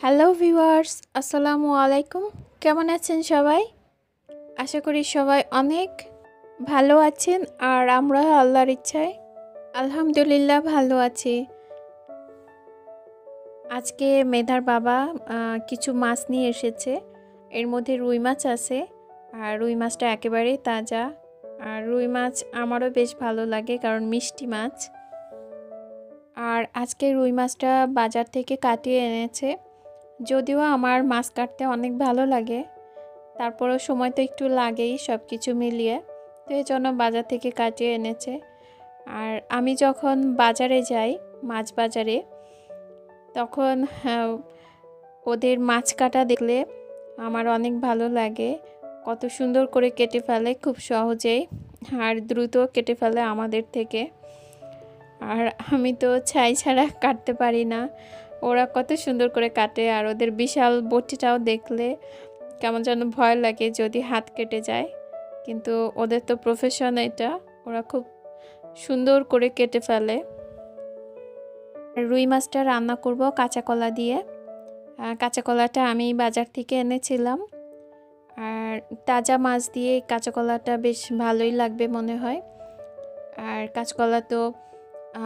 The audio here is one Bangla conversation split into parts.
হ্যালো ভিউয়ার্স আসসালামু আলাইকুম কেমন আছেন সবাই? আশা করি সবাই অনেক ভালো আছেন আর আমরা আল্লাহর ইচ্ছায় আলহামদুলিল্লাহ ভালো আছি। আজকে মেধার বাবা কিছু মাছ নিয়ে এসেছে। এর মধ্যে রুই মাছ আছে আর রুই মাছটা একেবারেই তাজা। আর রুই মাছ আমারও বেশ ভালো লাগে কারণ মিষ্টি মাছ। আর আজকে রুই মাছটা বাজার থেকে কাটিয়ে এনেছে। যদিও আমার মাছ কাটতে অনেক ভালো লাগে, তারপরেও সময় তো একটু লাগেই সব কিছু মিলিয়ে, তো এই জন্য বাজার থেকে কাটিয়ে এনেছে। আর আমি যখন বাজারে যাই, মাছ বাজারে, তখন ওদের মাছ কাটা দেখলে আমার অনেক ভালো লাগে। কত সুন্দর করে কেটে ফেলে, খুব সহজেই, আর দ্রুত কেটে ফেলে আমাদের থেকে। আর আমি তো ছাই ছাড়া কাটতে পারি না। ওরা কত সুন্দর করে কাটে আর ওদের বিশাল বটিটাও দেখলে কেমন যেন ভয় লাগে যদি হাত কেটে যায়। কিন্তু ওদের তো প্রফেশন এটা, ওরা খুব সুন্দর করে কেটে ফেলে। রুই মাছটা রান্না করব কাঁচা কলা দিয়ে। কাঁচা কলাটা আমি বাজার থেকে এনেছিলাম। আর তাজা মাছ দিয়ে কাঁচা কলাটা বেশ ভালোই লাগবে মনে হয়। আর কাঁচকলা তো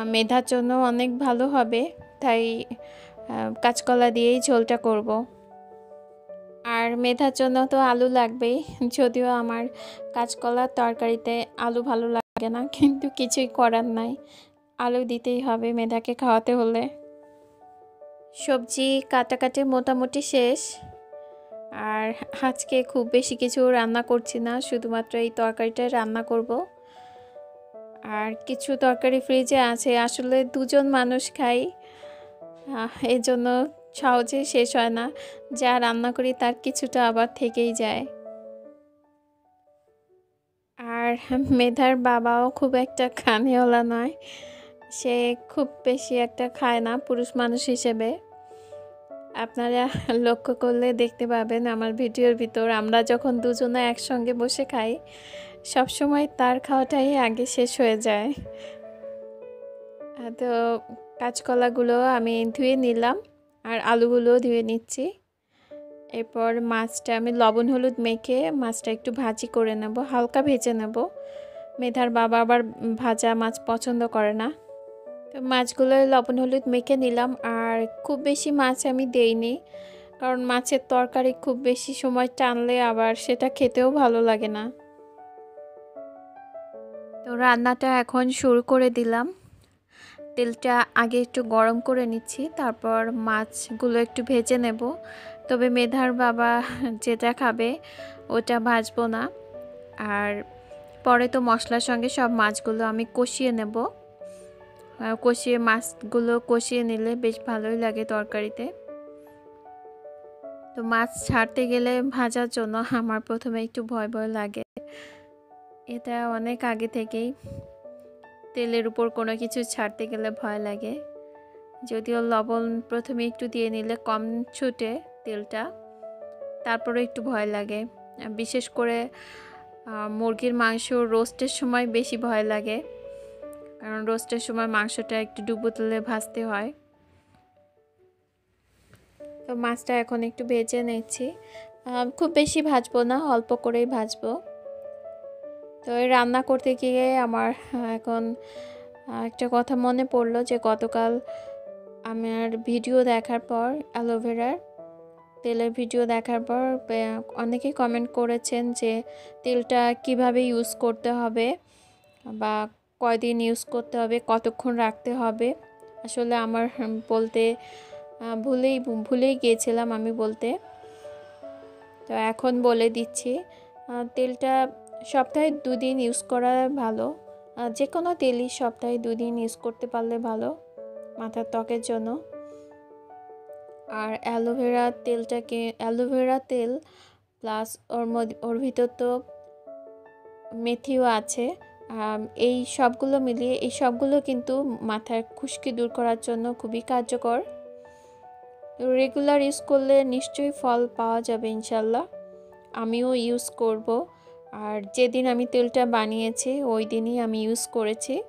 মেধার জন্য অনেক ভালো হবে। তাই কাঁচকলা দিয়েই ঝোলটা করব। আর মেধার জন্য তো আলু লাগবেই, যদিও আমার কাঁচকলার তরকারিতে আলু ভালো লাগে না, কিন্তু কিছুই করার নাই। আলু দিতেই হবে মেধাকে খাওয়াতে হলে। সবজি কাটাকাটি মোটামুটি শেষ। আর আজকে খুব বেশি কিছু রান্না করছি না, শুধুমাত্র এই তরকারিটাই রান্না করব। আর কিছু তরকারি ফ্রিজে আছে, আসলে দুজন মানুষ খাই। এই জন্য সহজে শেষ হয় না। যা রান্না করি তার কিছুটা আবার থেকেই যায়। আর মেধার বাবাও খুব একটা খানেওয়ালা নয়। সে খুব বেশি একটা খায় না পুরুষ মানুষ হিসেবে। আপনারা লক্ষ্য করলে দেখতে পাবেন আমার ভিডিওর ভিতর আমরা যখন দুজনে একসঙ্গে বসে খাই, সবসময় তার খাওয়াটাই আগে শেষ হয়ে যায়। তো কাঁচকলাগুলো আমি ধুয়ে নিলাম আর আলুগুলো ধুয়ে নিচ্ছি। এরপর মাছটা আমি লবণ হলুদ মেখে মাছটা একটু ভাজি করে নেব, হালকা ভেজে নেব। মেধার বাবা আবার ভাজা মাছ পছন্দ করে না। তো মাছগুলো লবণ হলুদ মেখে নিলাম আর খুব বেশি মাছ আমি দেইনি, কারণ মাছের তরকারি খুব বেশি সময় টানলে আবার সেটা খেতেও ভালো লাগে না। তো রান্নাটা এখন শুরু করে দিলাম। তেলটা আগে একটু গরম করে নিচ্ছি, তারপর মাছগুলো একটু ভেজে নেব। তবে মেধার বাবা যেটা খাবে ওটা ভাজবো না। আর পরে তো মশলার সঙ্গে সব মাছগুলো আমি কষিয়ে নেব। কষিয়ে মাছগুলো কষিয়ে নিলে বেশ ভালোই লাগে তরকারিতে। তো মাছ ছাড়তে গেলে ভাজার জন্য আমার প্রথমে একটু ভয় ভয় লাগে। এটা অনেক আগে থেকেই তেলের উপর কোনো কিছু ছাড়তে গেলে ভয় লাগে। যদিও লবণ প্রথমে একটু দিয়ে নিলে কম ছুটে তেলটা, তারপরে একটু ভয় লাগে। বিশেষ করে মুরগির মাংস রোস্টের সময় বেশি ভয় লাগে। কারণ রোস্টের সময় মাংসটা একটু ডুবো তেলে ভাজতে হয়। তো মাছটা এখন একটু ভেজে নিচ্ছি। খুব বেশি ভাজবো না, অল্প করেই ভাজবো। তো এই রান্না করতে গিয়ে আমার এখন একটা কথা মনে পড়ল যে গতকাল আমার ভিডিও দেখার পর অ্যালোভেরার তেলের ভিডিও দেখার পর অনেকেই কমেন্ট করেছেন যে তেলটা কীভাবে ইউজ করতে হবে বা কয়দিন ইউজ করতে হবে, কতক্ষণ রাখতে হবে। আসলে আমার বলতে ভুলেই ভুলেই গিয়েছিলাম আমি বলতে। তো এখন বলে দিচ্ছি তেলটা সপ্তাহে দুদিন ইউজ করা ভালো। যে কোনো তেলই সপ্তাহে দুদিন ইউজ করতে পারলে ভালো, মাথার ত্বকের জন্য। আর অ্যালোভেরা তেলটাকে, অ্যালোভেরা তেল প্লাস ওর ওর ভিতর তো মেথিও আছে। এই সবগুলো মিলিয়ে, এই সবগুলো কিন্তু মাথার খুশকি দূর করার জন্য খুবই কার্যকর। রেগুলার ইউজ করলে নিশ্চয়ই ফল পাওয়া যাবে ইনশাল্লাহ। আমিও ইউজ করব। আর যেদিন আমি তেলটা বানিয়েছি, ওই দিনই আমি ইউজ করেছি।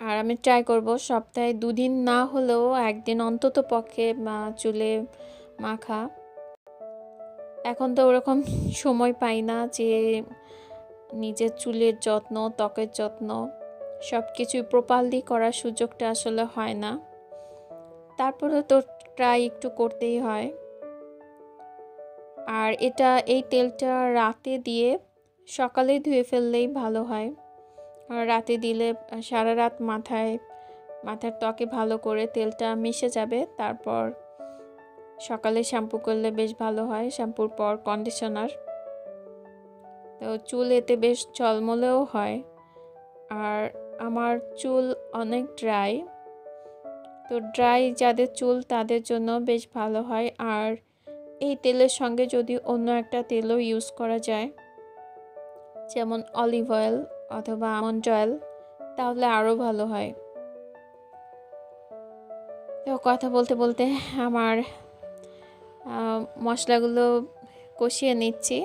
আর আমি ট্রাই করব সপ্তাহে দুদিন না হলেও একদিন অন্তত পক্ষে চুলে মাখা। এখন তো ওরকম সময় পাই না যে নিজের চুলের যত্ন, ত্বকের যত্ন সব কিছুই প্রপারলি করার সুযোগটা আসলে হয় না। তারপরে তো ট্রাই একটু করতেই হয়। আর এটা এই তেলটা রাতে দিয়ে সকালে ধুয়ে ফেললেই ভালো হয়। আর রাতে দিলে সারা রাত মাথায়, মাথার ত্বকে ভালো করে তেলটা মিশে যাবে। তারপর সকালে শ্যাম্পু করলে বেশ ভালো হয়, শ্যাম্পুর পর কন্ডিশনার তো চুল এতে বেশ চলমলেও হয়। আর আমার চুল অনেক ড্রাই তো ড্রাই যাদের চুল তাদের জন্য বেশ ভালো হয়। আর এই তেলের সঙ্গে যদি অন্য একটা তেলও ইউজ করা যায়, যেমন অলিভ অয়েল অথবা আমন্ড অয়েল তাহলে আরও ভালো হয়। তো কথা বলতে বলতে আমার মশলাগুলো কষিয়ে নিচ্ছি।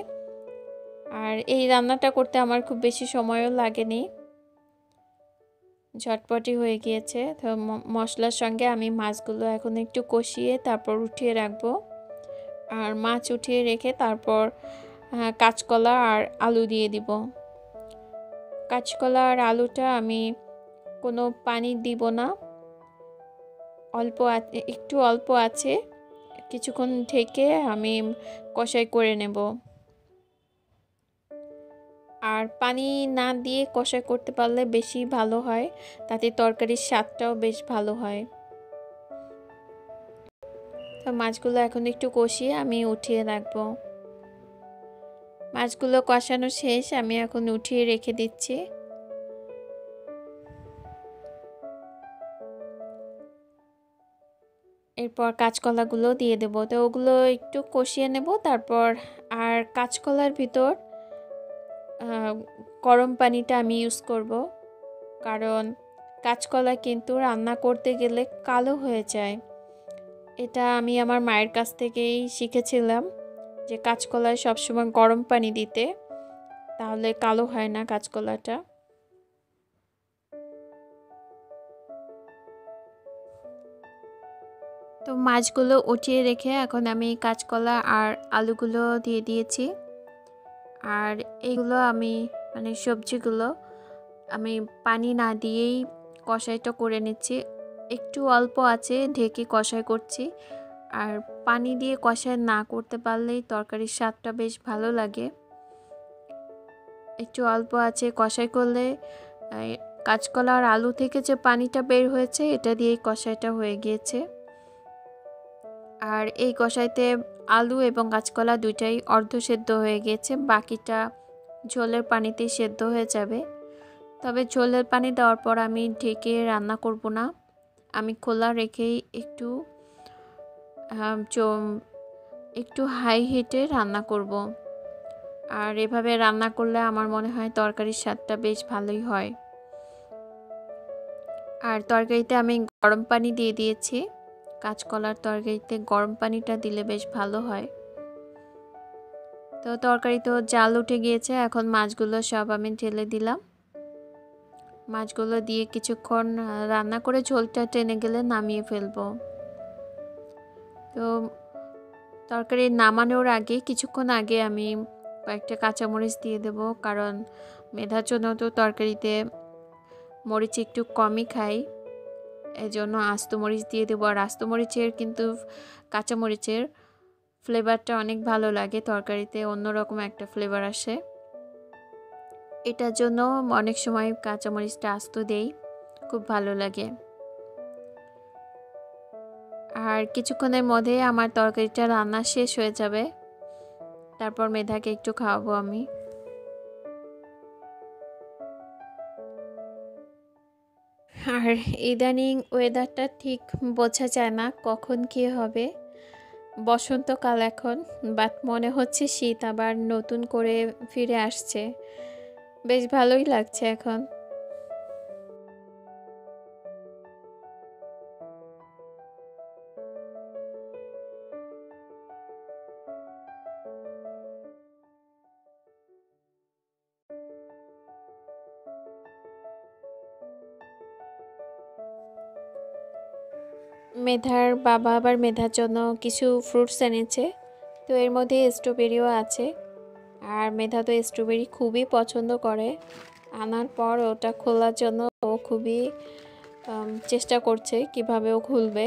আর এই রান্নাটা করতে আমার খুব বেশি সময়ও লাগেনি। ঝটপটি হয়ে গিয়েছে। তো মশলার সঙ্গে আমি মাছগুলো এখন একটু কষিয়ে তারপর উঠিয়ে রাখব। আর মাছ উঠিয়ে রেখে তারপর কাঁচকলা আর আলু দিয়ে দিব। কাঁচকলা আর আলুটা আমি কোনো পানি দিব না। অল্প একটু অল্প আছে। কিছুক্ষণ থেকে আমি কষাই করে নেব। আর পানি না দিয়ে কষাই করতে পারলে বেশি ভালো হয়। তাতে তরকারির স্বাদটাও বেশ ভালো হয়। তো মাছগুলো এখন একটু কষিয়ে আমি উঠিয়ে রাখব। মাছগুলো কষানো শেষ, আমি এখন উঠিয়ে রেখে দিচ্ছি। এরপর কাঁচকলাগুলো দিয়ে দেব। তো ওগুলো একটু কষিয়ে নেব, তারপর আর কাঁচকলার ভিতর গরম পানিটা আমি ইউজ করব। কারণ কাঁচকলা কিন্তু রান্না করতে গেলে কালো হয়ে যায়। এটা আমি আমার মায়ের কাছ থেকেই শিখেছিলাম যে কাঁচকলায় সবসময় গরম পানি দিতে, তাহলে কালো হয় না কাঁচকলাটা। তো মাছগুলো উঠিয়ে রেখে এখন আমি কাঁচকলা আর আলুগুলো দিয়ে দিয়েছি। আর এইগুলো আমি মানে সবজিগুলো আমি পানি না দিয়েই কষাইটা করে নিচ্ছি। একটু অল্প আছে, ঢেকে কষাই করছি। আর পানি দিয়ে কষাই না করতে পারলেই তরকারির স্বাদটা বেশ ভালো লাগে। একটু অল্প আছে, কষাই করলে কাঁচকলা আর আলু থেকে যে পানিটা বের হয়েছে, এটা দিয়েই কষাইটা হয়ে গিয়েছে। আর এই কষাইতে আলু এবং কাঁচকলা দুইটাই অর্ধ সেদ্ধ হয়ে গিয়েছে, বাকিটা ঝোলের পানিতেই সেদ্ধ হয়ে যাবে। তবে ঝোলের পানি দেওয়ার পর আমি ঢেকে রান্না করব না। আমি খোলা রেখেই একটু একটু হাই হিটে রান্না করব। আর এভাবে রান্না করলে আমার মনে হয় তরকারির স্বাদটা বেশ ভালোই হয়। আর তরকারিতে আমি গরম পানি দিয়ে দিয়েছি। কাঁচকলার তরকারিতে গরম পানিটা দিলে বেশ ভালো হয়। তো তরকারি তো জাল উঠে গিয়েছে, এখন মাছগুলো সব আমি ঢেলে দিলাম। মাছগুলো দিয়ে কিছুক্ষণ রান্না করে ঝোলটা টেনে গেলে নামিয়ে ফেলব। তো তরকারি নামানোর আগে, কিছুক্ষণ আগে আমি কয়েকটা কাঁচামরিচ দিয়ে দেব, কারণ মেধার জন্য তো তরকারিতে মরিচ একটু কমই খাই। এই জন্য আস্ত মরিচ দিয়ে দেবো। আর আস্ত মরিচের কিন্তু, কাঁচামরিচের ফ্লেভারটা অনেক ভালো লাগে তরকারিতে, অন্যরকম একটা ফ্লেভার আসে। এটার জন্য অনেক সময় কাঁচামরিচটা আস্ত দেই, খুব ভালো লাগে। আর কিছুক্ষণের মধ্যে আমার তরকারিটা রান্না শেষ হয়ে যাবে, তারপর মেধাকে একটু খাওয়াবো আমি। আর ইদানিং ওয়েদারটা ঠিক বোঝা যায় না কখন কী হবে। বসন্তকাল এখন, বাট মনে হচ্ছে শীত আবার নতুন করে ফিরে আসছে। বেশ ভালোই লাগছে এখন। মেধার বাবা আবার মেধার জন্য কিছু ফ্রুটস এনেছে, তো এর মধ্যে স্ট্রবেরিও আছে। আর মেধা তো স্ট্রবেরি খুবই পছন্দ করে। আনার পর ওটা খোলার জন্য ও খুবই চেষ্টা করছে কীভাবে ও খুলবে।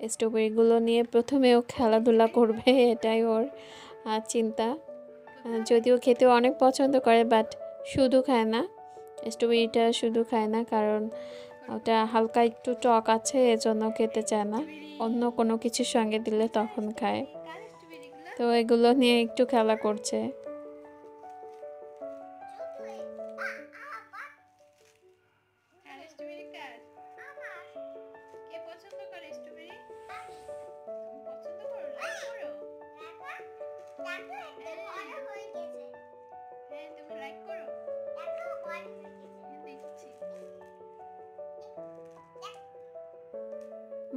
স্ট্রবেরিগুলো নিয়ে প্রথমে ও খেলাধুলা করবে, এটাই ওর চিন্তা। যদিও খেতে অনেক পছন্দ করে বাট শুধু খায় না। স্ট্রবেরিটা শুধু খায় না, কারণ ওটা হালকা একটু টক আছে, এজন্য খেতে চায় না। অন্য কোনো কিছুর সঙ্গে দিলে তখন খায়। তো এগুলো নিয়ে একটু খেলা করছে।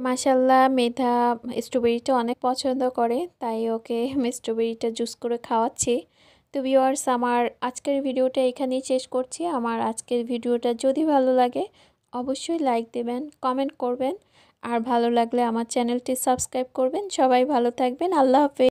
মাসাল্লাহ মেধা স্ট্রবেরিটা অনেক পছন্দ করে, তাই ওকে আমি স্ট্রবেরিটা জুস করে খাওয়াচ্ছি। তো ভিওয়ার্স আমার আজকের ভিডিওটা এখানেই শেষ করছি। আমার আজকের ভিডিওটা যদি ভালো লাগে, অবশ্যই লাইক দেবেন কমেন্ট করবেন। আর ভালো লাগলে আমার চ্যানেলটি সাবস্ক্রাইব করবেন। সবাই ভালো থাকবেন। আল্লাহ হাফেজ।